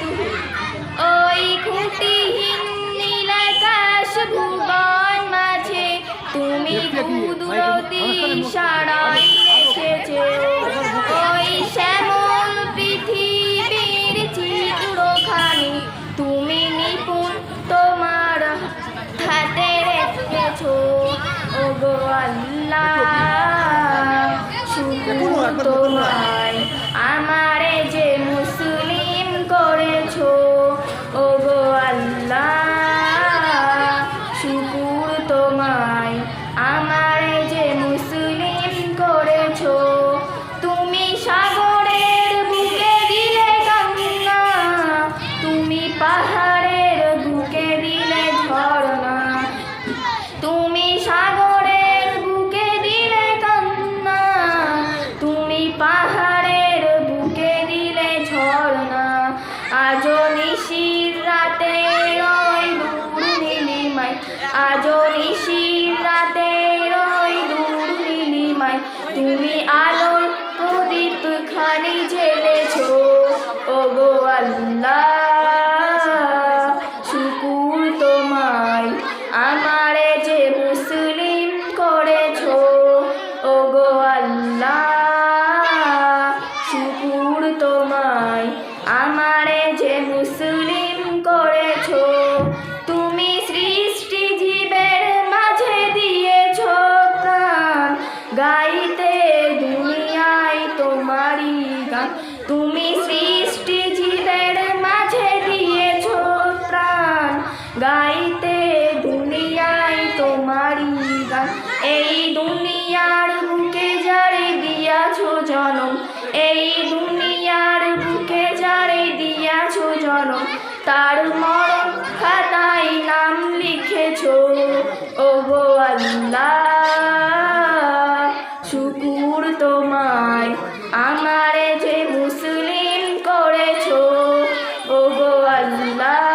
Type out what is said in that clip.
তুহু ওই খুঁটিহীন নীলাকাশ ভুবন মাঝে। তুমি কুদুরতি সার জেনেছো ও আল্লাহ। গান তুমি সৃষ্টি জীবের মাঝে দিয়েছ প্রাণ। গাইতে দুনিয়ায় তোমারই গান। এই দুনিয়ার বুকে যারে দিয়াছ জনম, এই দুনিয়ার বুকে যারে দিয়াছ জনম, তার মরণ খাতায় নাম লিখেছ। ও গো وسلم